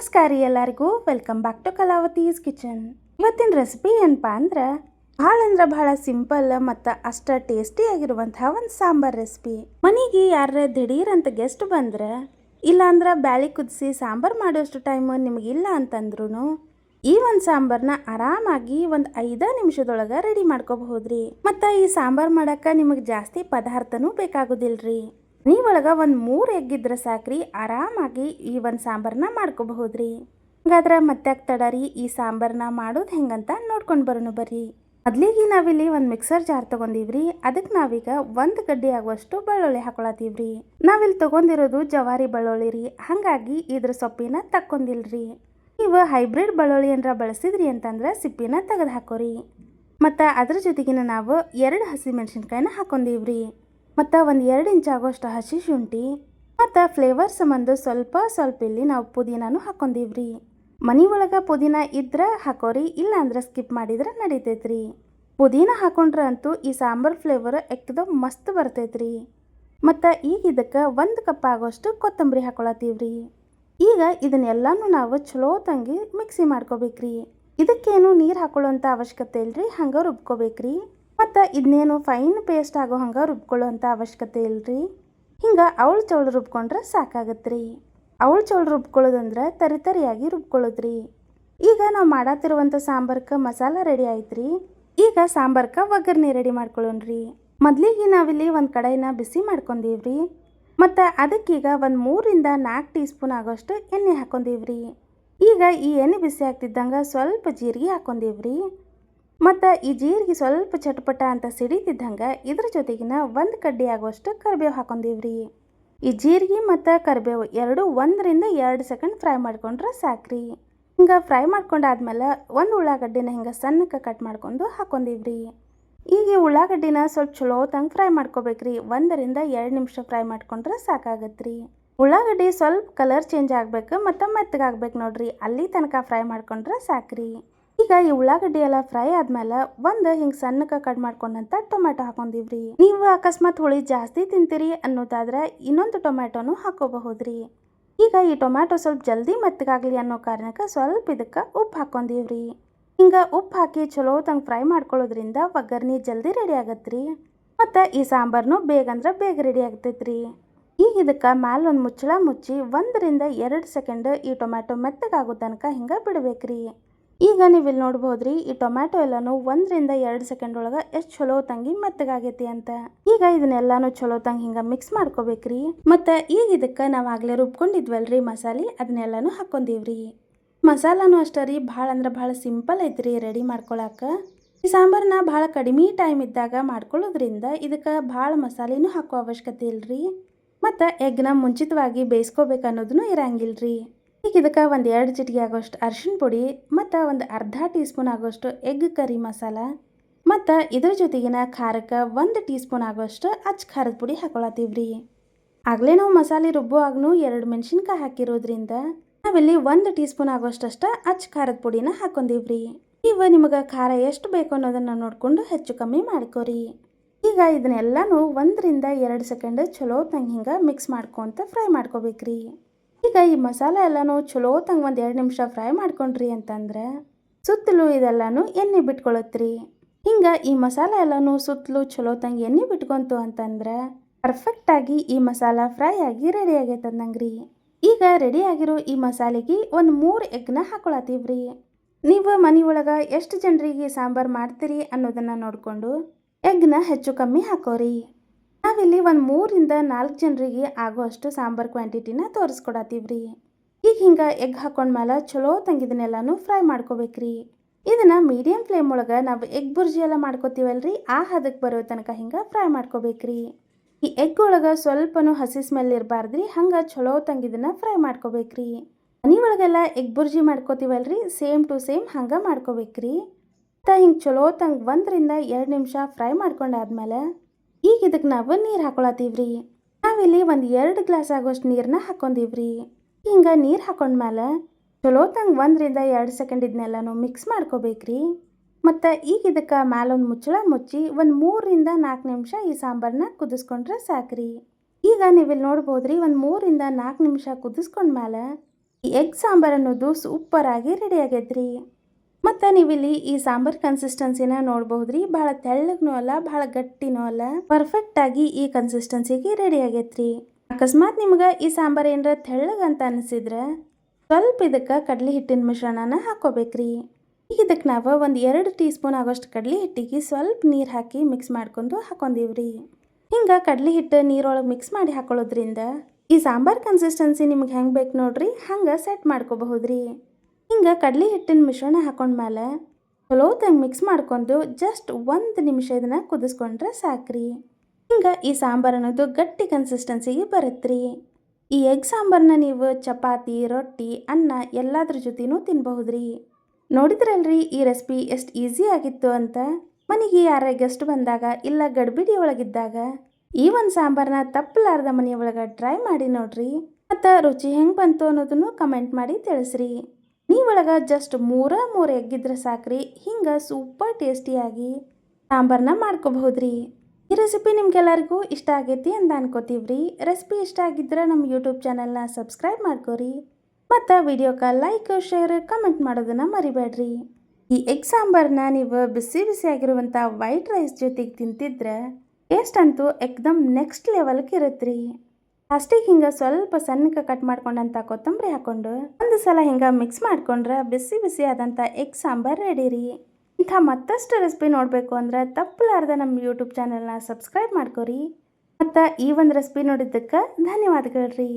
ನಮಸ್ಕಾರ ಎಲ್ಲರಿಗೂ. Welcome back to Kalavati's kitchen ಇವತ್ತಿನ ರೆಸಿಪಿ ಏನಪ್ಪ ಅಂದ್ರೆ, ಭಾಳ ಅಂದ್ರೆ ಭಾಳ ಸಿಂಪಲ್ ಮತ್ತು ಅಷ್ಟ ಟೇಸ್ಟಿ ಆಗಿರುವಂತಹ ಒಂದು ಸಾಂಬಾರ್ ರೆಸಿಪಿ ಮನೆಗೆ ಯಾರ ದಿಢೀರ್ ಅಂತ ಗೆಸ್ಟ್ ಬಂದ್ರೆ ಇಲ್ಲ ಅಂದ್ರೆ ಬ್ಯಾಳಿ ಕುದಿಸಿ ಸಾಂಬಾರ್ ಮಾಡೋಷ್ಟು ಟೈಮ್ ಇಲ್ಲ ಅಂತಂದ್ರೂ ಈ ಒಂದು ಸಾಂಬಾರ್ನ ಆರಾಮಾಗಿ ಒಂದು ಐದ ನಿಮಿಷದೊಳಗೆ ರೆಡಿ ಮಾಡ್ಕೋಬಹುದ್ರಿ. ಮತ್ತು ಈ ಸಾಂಬಾರ್ ಮಾಡಕ್ಕೆ ನಿಮಗೆ ಜಾಸ್ತಿ ಪದಾರ್ಥನೂ ಬೇಕಾಗೋದಿಲ್ರಿ. ನೀವೊಳಗ ಒಂದು ಮೂರು ಎಗ್ ಇದ್ರೆ ಸಾಕ್ರಿ, ಆರಾಮಾಗಿ ಈ ಒಂದು ಸಾಂಬಾರನ್ನ ಮಾಡ್ಕೋಬಹುದ್ರಿ. ಹಂಗಾದ್ರೆ ಮತ್ತೆ ತಡರಿ, ಈ ಸಾಂಬಾರನ್ನ ಮಾಡೋದು ಹೆಂಗಂತ ನೋಡ್ಕೊಂಡು ಬರೋಣ ಬರ್ರಿ. ಮೊದ್ಲಿಗೆ ನಾವಿಲ್ಲಿ ಒಂದು ಮಿಕ್ಸರ್ ಜಾರ್ ತಗೊಂಡಿವ್ರಿ ಅದಕ್ಕೆ ನಾವೀಗ ಒಂದು ಗಡ್ಡೆ ಆಗುವಷ್ಟು ಬೆಳ್ಳುಳ್ಳಿ ಹಾಕೊಳತೀವ್ರಿ ನಾವಿಲ್ಲಿ ತಗೊಂಡಿರೋದು ಜವಾರಿ ಬೆಳ್ಳುಳ್ಳಿ ರೀ, ಹಾಗಾಗಿ ಇದ್ರ ಸೊಪ್ಪಿನ ತಕ್ಕೊಂಡಿಲ್ರಿ. ನೀವು ಹೈಬ್ರಿಡ್ ಬೆಳ್ಳುಳ್ಳಿ ಏನರ ಬಳಸಿದ್ರಿ ಅಂತಂದ್ರೆ ಸಿಪ್ಪಿನ ತೆಗೆದು ಹಾಕೋರಿ. ಮತ್ತು ಅದ್ರ ಜೊತೆಗಿನ ನಾವು ಎರಡು ಹಸಿ ಮೆಣಸಿನ್ಕಾಯಿನ ಹಾಕೊಂಡೀವ್ರಿ. ಮತ್ತು ಒಂದು ಎರಡು ಇಂಚ್ ಆಗೋಷ್ಟು ಹಸಿ ಶುಂಠಿ ಮತ್ತು ಫ್ಲೇವರ್ ಸಂಬಂಧ ಸ್ವಲ್ಪ ಸ್ವಲ್ಪ ಇಲ್ಲಿ ನಾವು ಪುದೀನಾನು ಹಾಕೊಂಡೀವ್ರಿ. ಮನೆ ಒಳಗೆ ಪುದೀನ ಇದ್ರೆ ಹಾಕೋರಿ ಇಲ್ಲ ಅಂದ್ರೆ ಸ್ಕಿಪ್ ಮಾಡಿದ್ರೆ ನಡೀತೈತ್ರಿ. ಪುದೀನ ಹಾಕೊಂಡ್ರೆ ಅಂತೂ ಈ ಸಾಂಬಾರ್ ಫ್ಲೇವರ್ ಎಕ್ದಮ್ ಮಸ್ತ್ ಬರ್ತೈತ್ರಿ. ಮತ್ತು ಈಗ ಇದಕ್ಕೆ ಒಂದು ಕಪ್ ಆಗೋಷ್ಟು ಕೊತ್ತಂಬರಿ ಹಾಕೊಳತ್ತೀವ್ರಿ. ಈಗ ಇದನ್ನೆಲ್ಲನೂ ನಾವು ಚಲೋ ತಂಗಿ ಮಿಕ್ಸಿ ಮಾಡ್ಕೋಬೇಕ್ರಿ. ಇದಕ್ಕೇನು ನೀರು ಹಾಕೊಳ್ಳೋಂಥ ಅವಶ್ಯಕತೆ ಇಲ್ರಿ, ಹಂಗೆ ರುಬ್ಕೋಬೇಕ್ರಿ. ಮತ್ತು ಇದನ್ನೇನು ಫೈನ್ ಪೇಸ್ಟ್ ಆಗೋ ಹಂಗೆ ರುಬ್ಕೊಳ್ಳೋಂಥ ಅವಶ್ಯಕತೆ ಇಲ್ರಿ? ಹಿಂಗೆ ಅವಳು ಚೌಳು ರುಬ್ಕೊಂಡ್ರೆ ಸಾಕಾಗತ್ತೆ ರೀ ಅವಳು ಚೌಳು ರುಬ್ಕೊಳ್ಳೋದಂದ್ರೆ ತರಿ ತರಿಯಾಗಿ ರುಬ್ಕೊಳ್ಳೋದ್ರಿ. ಈಗ ನಾವು ಮಾಡತ್ತಿರುವಂಥ ಸಾಂಬಾರ್ಕ ಮಸಾಲ ರೆಡಿ ಆಯ್ತು ರೀ ಈಗ ಸಾಂಬಾರ್ಕ ಒಗ್ಗರಣೆ ರೆಡಿ ಮಾಡ್ಕೊಳ್ಳೋಣ್ರಿ. ಮೊದಲಿಗೆ ನಾವಿಲ್ಲಿ ಒಂದು ಕಡಾಯಿನ ಬಿಸಿ ಮಾಡ್ಕೊಂಡೀವ್ರಿ. ಮತ್ತು ಅದಕ್ಕೀಗ ಒಂದು ಮೂರಿಂದ ನಾಲ್ಕು ಟೀ ಸ್ಪೂನ್ ಆಗೋಷ್ಟು ಎಣ್ಣೆ ಹಾಕೊಂಡೀವ್ರಿ. ಈಗ ಈ ಎಣ್ಣೆ ಬಿಸಿ ಆಗ್ತಿದ್ದಂಗೆ ಸ್ವಲ್ಪ ಜೀರಿಗೆ ಹಾಕೊಂಡೀವ್ರಿ. ಮತ್ತು ಈ ಜೀರಿಗೆ ಸ್ವಲ್ಪ ಚಟಪಟ ಅಂತ ಸಿಡಿತಿದ್ದಂಗೆ ಇದ್ರ ಜೊತೆಗಿನ ಒಂದು ಕಡ್ಡಿ ಆಗುವಷ್ಟು ಕರಿಬೇವು ಹಾಕೊಂಡಿವ್ರಿ. ಈ ಜೀರಿಗೆ ಮತ್ತು ಕರಿಬೇವು ಎರಡು ಒಂದರಿಂದ ಎರಡು ಸೆಕೆಂಡ್ ಫ್ರೈ ಮಾಡ್ಕೊಂಡ್ರೆ ಸಾಕ್ರಿ. ಹಿಂಗೆ ಫ್ರೈ ಮಾಡ್ಕೊಂಡಾದ್ಮೇಲೆ ಒಂದು ಉಳ್ಳಾಗಡ್ಡಿನ ಹಿಂಗೆ ಸಣ್ಣಕ್ಕೆ ಕಟ್ ಮಾಡ್ಕೊಂಡು ಹಾಕೊಂಡಿವ್ರಿ. ಈಗ ಈ ಉಳ್ಳಾಗಡ್ಡಿನ ಸ್ವಲ್ಪ ಚಲೋ ತಂಗೆ ಫ್ರೈ ಮಾಡ್ಕೋಬೇಕ್ರಿ, ಒಂದರಿಂದ ಎರಡು ನಿಮಿಷ ಫ್ರೈ ಮಾಡ್ಕೊಂಡ್ರೆ ಸಾಕಾಗತ್ರಿ. ಉಳ್ಳಾಗಡ್ಡಿ ಸ್ವಲ್ಪ ಕಲರ್ ಚೇಂಜ್ ಆಗಬೇಕು ಮತ್ತು ಮೆತ್ತಗಾಗ್ಬೇಕು ನೋಡ್ರಿ, ಅಲ್ಲಿ ತನಕ ಫ್ರೈ ಮಾಡ್ಕೊಂಡ್ರೆ ಸಾಕ್ರಿ. ಈಗ ಈ ಉಳ್ಳಾಗಡ್ಡಿ ಎಲ್ಲ ಫ್ರೈ ಆದ್ಮೇಲೆ ಒಂದು ಹಿಂಗೆ ಸಣ್ಣಕ್ಕೆ ಕಟ್ ಮಾಡ್ಕೊಂಡಂತ ಟೊಮೆಟೊ ಹಾಕೊಂಡಿವ್ರಿ. ನೀವು ಅಕಸ್ಮಾತ್ ಹುಳಿ ಜಾಸ್ತಿ ತಿಂತೀರಿ ಅನ್ನೋದಾದ್ರೆ ಇನ್ನೊಂದು ಟೊಮ್ಯಾಟೊನು ಹಾಕೋಬಹುದ್ರಿ. ಈಗ ಈ ಟೊಮ್ಯಾಟೊ ಸ್ವಲ್ಪ ಜಲ್ದಿ ಮೆತ್ತಗಾಗ್ಲಿ ಅನ್ನೋ ಕಾರಣಕ್ಕೆ ಸ್ವಲ್ಪ ಇದಕ್ಕೆ ಉಪ್ಪು ಹಾಕೊಂಡಿವ್ರಿ. ಹಿಂಗೆ ಉಪ್ಪು ಹಾಕಿ ಚಲೋ ತಂಗೆ ಫ್ರೈ ಮಾಡ್ಕೊಳ್ಳೋದ್ರಿಂದ ಒಗ್ಗರ್ನಿ ಜಲ್ದಿ ರೆಡಿ ಆಗತ್ರಿ. ಮತ್ತು ಈ ಸಾಂಬಾರ್ನು ಬೇಗ ಅಂದ್ರೆ ಬೇಗ ರೆಡಿ ಆಗ್ತೈತ್ರಿ. ಈಗ ಇದಕ್ಕೆ ಮ್ಯಾಲ ಒಂದು ಮುಚ್ಚಳ ಮುಚ್ಚಿ ಒಂದರಿಂದ ಎರಡು ಸೆಕೆಂಡ್ ಈ ಟೊಮ್ಯಾಟೊ ಮೆತ್ತಗಾಗೋ ತನಕ ಹಿಂಗೆ ಬಿಡ್ಬೇಕ್ರಿ. ಈಗ ನೀವು ಇಲ್ಲಿ ನೋಡ್ಬೋದ್ರಿ, ಈ ಟೊಮ್ಯಾಟೊ ಎಲ್ಲಾನು ಒಂದರಿಂದ ಎರಡು ಸೆಕೆಂಡ್ ಒಳಗೆ ಎಷ್ಟು ಚಲೋ ತಂಗಿ ಮೆತ್ತಗಾಗೈತಿ ಅಂತ. ಈಗ ಇದನ್ನೆಲ್ಲಾನು ಚಲೋ ತಂಗಿ ಹಿಂಗೆ ಮಿಕ್ಸ್ ಮಾಡ್ಕೋಬೇಕ್ರಿ. ಮತ್ತು ಈಗ ಇದಕ್ಕೆ ನಾವು ಆಗಲೇ ರೀ ಮಸಾಲೆ, ಅದನ್ನೆಲ್ಲಾನು ಹಾಕೊಂಡೀವ್ರಿ ಮಸಾಲಾನು ಅಷ್ಟೇ ರೀ, ಭಾಳ ಅಂದ್ರೆ ಭಾಳ ಸಿಂಪಲ್ ಐತ್ರಿ ರೆಡಿ ಮಾಡ್ಕೊಳಕ್ಕೆ ಈ ಸಾಂಬಾರನ್ನ ಭಾಳ ಕಡಿಮೆ ಟೈಮ್ ಇದ್ದಾಗ ಮಾಡ್ಕೊಳ್ಳೋದ್ರಿಂದ ಇದಕ್ಕೆ ಭಾಳ ಮಸಾಲೆನೂ ಹಾಕೋ ಅವಶ್ಯಕತೆ ಇಲ್ರಿ. ಮತ್ತು ಎಗ್ನ ಮುಂಚಿತವಾಗಿ ಬೇಯಿಸ್ಕೋಬೇಕು ಇರಂಗಿಲ್ಲ ಇರಂಗಿಲ್ರಿ. ಈಗ ಇದಕ್ಕೆ ಒಂದು ಎರಡು ಚಿಟಿಕೆ ಆಗೋಷ್ಟು ಅರ್ಶಿಣ ಪುಡಿ, ಮತ್ತು ಒಂದು ಅರ್ಧ ಟೀ ಸ್ಪೂನ್ ಆಗೋಷ್ಟು ಎಗ್ ಕರಿ ಮಸಾಲ, ಮತ್ತು ಇದ್ರ ಜೊತೆಗಿನ ಖಾರಕ್ಕೆ ಒಂದು ಟೀ ಸ್ಪೂನ್ ಆಗೋಷ್ಟು ಅಚ್ಚ ಖಾರದ ಪುಡಿ ಹಾಕೊಳತ್ತೀವ್ರಿ. ಆಗಲೇ ನಾವು ಮಸಾಲೆ ರುಬ್ಬುವಾಗೂ ಎರಡು ಮೆಣಸಿನ್ಕಾಯಿ ಹಾಕಿರೋದ್ರಿಂದ ನಾವಿಲ್ಲಿ ಒಂದು ಟೀ ಸ್ಪೂನ್ ಆಗೋಷ್ಟಷ್ಟ ಅಚ್ಚ ಖಾರದ ಪುಡಿನ ಹಾಕೊಂಡೀವ್ರಿ ನೀವು ನಿಮಗೆ ಖಾರ ಎಷ್ಟು ಬೇಕು ಅನ್ನೋದನ್ನು ನೋಡಿಕೊಂಡು ಹೆಚ್ಚು ಕಮ್ಮಿ ಮಾಡ್ಕೋರಿ. ಈಗ ಇದನ್ನೆಲ್ಲನೂ ಒಂದರಿಂದ ಎರಡು ಸೆಕೆಂಡ್ ಚಲೋ ತಂಗ ಹಿಂಗೆ ಮಿಕ್ಸ್ ಮಾಡ್ಕೊತ ಫ್ರೈ ಮಾಡ್ಕೋಬೇಕ್ರಿ. ಈಗ ಈ ಮಸಾಲೆ ಎಲ್ಲನೂ ಚಲೋ ತಂಗ ಒಂದು ಎರಡು ನಿಮಿಷ ಫ್ರೈ ಮಾಡ್ಕೊಂಡ್ರಿ ಅಂತಂದ್ರೆ ಸುತ್ತಲೂ ಇದೆಲ್ಲನೂ ಎಣ್ಣೆ ಬಿಟ್ಕೊಳತ್ರಿ. ಹಿಂಗೆ ಈ ಮಸಾಲೆ ಎಲ್ಲನೂ ಸುತ್ತಲೂ ಚಲೋ ತಂಗ ಎಣ್ಣೆ ಬಿಟ್ಕೊಂತು ಅಂತಂದ್ರೆ ಪರ್ಫೆಕ್ಟಾಗಿ ಈ ಮಸಾಲ ಫ್ರೈ ಆಗಿ ರೆಡಿ ಆಗೈತೆ ಅಂದಂಗ್ರಿ. ಈಗ ರೆಡಿ ಆಗಿರೋ ಈ ಮಸಾಲೆಗೆ ಒಂದು ಮೂರು ಎಗ್ನ ಹಾಕೊಳತ್ತೀವ್ರಿ. ನೀವು ಮನೆ ಒಳಗೆ ಎಷ್ಟು ಜನರಿಗೆ ಸಾಂಬಾರು ಮಾಡ್ತೀರಿ ಅನ್ನೋದನ್ನು ನೋಡಿಕೊಂಡು ಎಗ್ನ ಹೆಚ್ಚು ಕಮ್ಮಿ ಹಾಕೋರಿ. ನಾವಿಲ್ಲಿ ಒಂದು ಮೂರಿಂದ ನಾಲ್ಕು ಜನರಿಗೆ ಆಗೋ ಅಷ್ಟು ಸಾಂಬಾರು ಕ್ವಾಂಟಿಟಿನ ತೋರಿಸ್ಕೊಡತ್ತೀವ್ರಿ. ಈಗ ಹಿಂಗೆ ಎಗ್ ಹಾಕೊಂಡ್ಮೇಲೆ ಚಲೋ ತಂಗಿದನ್ನೆಲ್ಲನೂ ಫ್ರೈ ಮಾಡ್ಕೋಬೇಕ್ರಿ. ಇದನ್ನು ಮೀಡಿಯಂ ಫ್ಲೇಮ್ ಒಳಗೆ ನಾವು ಎಗ್ ಬುರ್ಜಿ ಎಲ್ಲ ಮಾಡ್ಕೋತೀವಲ್ರಿ, ಆ ಹದಕ್ಕೆ ಬರೋ ತನಕ ಹಿಂಗೆ ಫ್ರೈ ಮಾಡ್ಕೋಬೇಕ್ರಿ. ಈ ಎಗ್ ಒಳಗೆ ಸ್ವಲ್ಪನೂ ಹಸಿ ಸ್ಮೆಲ್ ಇರಬಾರ್ದ್ರಿ, ಹಂಗೆ ಚಲೋ ತಂಗಿದನ್ನ ಫ್ರೈ ಮಾಡ್ಕೋಬೇಕ್ರಿ. ಮನೆ ಒಳಗೆಲ್ಲ ಎಗ್ ಬುರ್ಜಿ ಮಾಡ್ಕೋತೀವಲ್ರಿ ಸೇಮ್ ಟು ಸೇಮ್ ಹಂಗೆ ಮಾಡ್ಕೋಬೇಕ್ರಿ. ಮತ್ತು ಹಿಂಗೆ ಚಲೋ ತಂಗೆ ಒಂದರಿಂದ ಎರಡು ನಿಮಿಷ ಫ್ರೈ ಮಾಡ್ಕೊಂಡಾದ್ಮೇಲೆ ಈಗ ಇದಕ್ಕೆ ನಾವು ನೀರು ಹಾಕೊಳತ್ತೀವ್ರಿ ನಾವಿಲ್ಲಿ ಒಂದು ಎರಡು ಗ್ಲಾಸ್ ಆಗೋಷ್ಟು ನೀರನ್ನ ಹಾಕೊಂಡಿವ್ರಿ. ಹಿಂಗೆ ನೀರು ಹಾಕೊಂಡ್ಮೇಲೆ ಚಲೋ ತಂಗೆ ಒಂದರಿಂದ ಎರಡು ಸೆಕೆಂಡ್ ಇದನ್ನೆಲ್ಲನೂ ಮಿಕ್ಸ್ ಮಾಡ್ಕೋಬೇಕ್ರಿ. ಮತ್ತು ಈಗ ಇದಕ್ಕೆ ಮ್ಯಾಲೊಂದು ಮುಚ್ಚಳ ಮುಚ್ಚಿ ಒಂದು ಮೂರರಿಂದ ನಾಲ್ಕು ನಿಮಿಷ ಈ ಸಾಂಬಾರನ್ನ ಕುದಿಸ್ಕೊಂಡ್ರೆ ಸಾಕ್ರಿ. ಈಗ ನೀವಿಲ್ಲಿ ನೋಡ್ಬೋದ್ರಿ ಒಂದು ಮೂರರಿಂದ ನಾಲ್ಕು ನಿಮಿಷ ಕುದಿಸ್ಕೊಂಡ್ಮೇಲೆ ಈ ಎಗ್ ಸಾಂಬಾರ್ ಅನ್ನೋದು ಸೂಪರಾಗಿ ರೆಡಿ ಆಗೈತ್ರಿ. ಮತ್ತು ನೀವಿಲ್ಲಿ ಈ ಸಾಂಬಾರ್ ಕನ್ಸಿಸ್ಟೆನ್ಸಿನ ನೋಡ್ಬಹುದ್ರಿ? ಭಾಳ ತೆಳ್ಳಗ್ನೂ ಅಲ್ಲ, ಭಾಳ ಗಟ್ಟಿನೂ ಅಲ್ಲ. ಪರ್ಫೆಕ್ಟ್ ಆಗಿ ಈ ಕನ್ಸಿಸ್ಟೆನ್ಸಿಗೆ ರೆಡಿ ಆಗೈತ್ರಿ. ಅಕಸ್ಮಾತ್ ನಿಮ್ಗೆ ಈ ಸಾಂಬಾರ್ ಏನರ ತೆಳ್ಳಗಂತ ಅನಿಸಿದ್ರೆ ಸ್ವಲ್ಪ ಇದಕ್ಕೆ ಕಡಲೆ ಹಿಟ್ಟಿನ ಮಿಶ್ರಣನ ಹಾಕೋಬೇಕ್ರಿ. ಈಗ ಇದಕ್ಕೆ ನಾವು ಒಂದು ಎರಡು ಟೀ ಸ್ಪೂನ್ ಆಗೋಷ್ಟು ಕಡಲೆ ಹಿಟ್ಟಿಗೆ ಸ್ವಲ್ಪ ನೀರು ಹಾಕಿ ಮಿಕ್ಸ್ ಮಾಡ್ಕೊಂಡು ಹಾಕೊಂಡೀವ್ರಿ ಹಿಂಗೆ ಕಡಲೆ ಹಿಟ್ಟು ನೀರೊಳಗೆ ಮಿಕ್ಸ್ ಮಾಡಿ ಹಾಕೊಳ್ಳೋದ್ರಿಂದ ಈ ಸಾಂಬಾರ್ ಕನ್ಸಿಸ್ಟೆನ್ಸಿ ನಿಮ್ಗೆ ಹೆಂಗೆ ಬೇಕು ನೋಡ್ರಿ, ಹಂಗೆ ಸೆಟ್ ಮಾಡ್ಕೋಬಹುದ್ರಿ. ಹಿಂಗೆ ಕಡಲೆ ಹಿಟ್ಟಿನ ಮಿಶ್ರಣ ಹಾಕೊಂಡ್ಮೇಲೆ ಚಲೋತಂಗೆ ಮಿಕ್ಸ್ ಮಾಡ್ಕೊಂಡು ಜಸ್ಟ್ ಒಂದು ನಿಮಿಷ ಇದನ್ನ ಕುದಿಸ್ಕೊಂಡ್ರೆ ಸಾಕ್ರಿ. ಹಿಂಗೆ ಈ ಸಾಂಬಾರು ಅನ್ನೋದು ಗಟ್ಟಿ ಕನ್ಸಿಸ್ಟೆನ್ಸಿಗೆ ಬರುತ್ತೆ ಈ ಎಗ್ ಸಾಂಬಾರನ್ನ ನೀವು ಚಪಾತಿ, ರೊಟ್ಟಿ, ಅನ್ನ ಎಲ್ಲದ್ರ ಜೊತೆನೂ ತಿನ್ಬಹುದ್ರಿ. ನೋಡಿದ್ರಲ್ರಿ ಈ ರೆಸಿಪಿ ಎಷ್ಟು ಈಸಿ ಆಗಿತ್ತು ಅಂತ. ಮನೆಗೆ ಯಾರ ಗೆಸ್ಟ್ ಬಂದಾಗ ಇಲ್ಲ ಗಡ್ಬಿಡಿ ಒಳಗಿದ್ದಾಗ ಈ ಒಂದು ಸಾಂಬಾರನ್ನ ತಪ್ಪಲಾರ್ದ ಮನೆ ಒಳಗೆ ಟ್ರೈ ಮಾಡಿ ನೋಡ್ರಿ. ಮತ್ತು ರುಚಿ ಹೆಂಗೆ ಬಂತು ಅನ್ನೋದನ್ನು ಕಮೆಂಟ್ ಮಾಡಿ ತಿಳಿಸ್ರಿ. ನೀವೊಳಗೆ ಜಸ್ಟ್ ಮೂರ ಮೂರು ಎಗ್ಗಿದ್ರೆ ಸಾಕ್ರಿ. ಹಿಂಗೆ ಸೂಪರ್ ಟೇಸ್ಟಿಯಾಗಿ ಸಾಂಬಾರನ್ನ ಮಾಡ್ಕೋಬಹುದ್ರಿ. ಈ ರೆಸಿಪಿ ನಿಮ್ಗೆಲ್ಲರಿಗೂ ಇಷ್ಟ ಆಗೈತಿ ಅಂತ ಅನ್ಕೋತೀವ್ರಿ. ರೆಸಿಪಿ ಇಷ್ಟ ಆಗಿದ್ರೆ ನಮ್ಮ ಯೂಟ್ಯೂಬ್ ಚಾನಲ್ನ ಸಬ್ಸ್ಕ್ರೈಬ್ ಮಾಡ್ಕೋರಿ. ಮತ್ತು ವಿಡಿಯೋಕ್ಕೆ ಲೈಕ್ ಶೇರ್ ಕಮೆಂಟ್ ಮಾಡೋದನ್ನು ಮರಿಬೇಡ್ರಿ ಈ ಎಗ್ ಸಾಂಬಾರನ್ನ ನೀವು ಬಿಸಿ ಬಿಸಿ ಆಗಿರುವಂಥ ವೈಟ್ ರೈಸ್ ಜೊತೆಗೆ ತಿಂತಿದ್ರೆ ಟೇಸ್ಟ್ ಅಂತೂ ಎಕ್ದಮ್ ನೆಕ್ಸ್ಟ್ ಲೆವೆಲ್ಗೆ ಇರುತ್ತೆ ಲಾಸ್ಟಿಗೆ ಹಿಂಗೆ ಸ್ವಲ್ಪ ಸಣ್ಣಕ್ಕೆ ಕಟ್ ಮಾಡ್ಕೊಂಡಂಥ ಕೊತ್ತಂಬರಿ ಹಾಕೊಂಡು ಒಂದು ಸಲ ಹಿಂಗೆ ಮಿಕ್ಸ್ ಮಾಡ್ಕೊಂಡ್ರೆ ಬಿಸಿ ಬಿಸಿ ಆದಂಥ ಎಗ್ ಸಾಂಬಾರ್ ರೆಡಿ ರೀ. ಇಂಥ ಮತ್ತಷ್ಟು ರೆಸಿಪಿ ನೋಡಬೇಕು ಅಂದ್ರೆ ತಪ್ಪಲಾರ್ದ ನಮ್ಮ ಯೂಟ್ಯೂಬ್ ಚಾನಲ್ನ ಸಬ್ಸ್ಕ್ರೈಬ್ ಮಾಡ್ಕೊರಿ. ಮತ್ತು ಈ ಒಂದು ರೆಸಿಪಿ ನೋಡಿದ್ದಕ್ಕೆ ಧನ್ಯವಾದಗಳು ರೀ.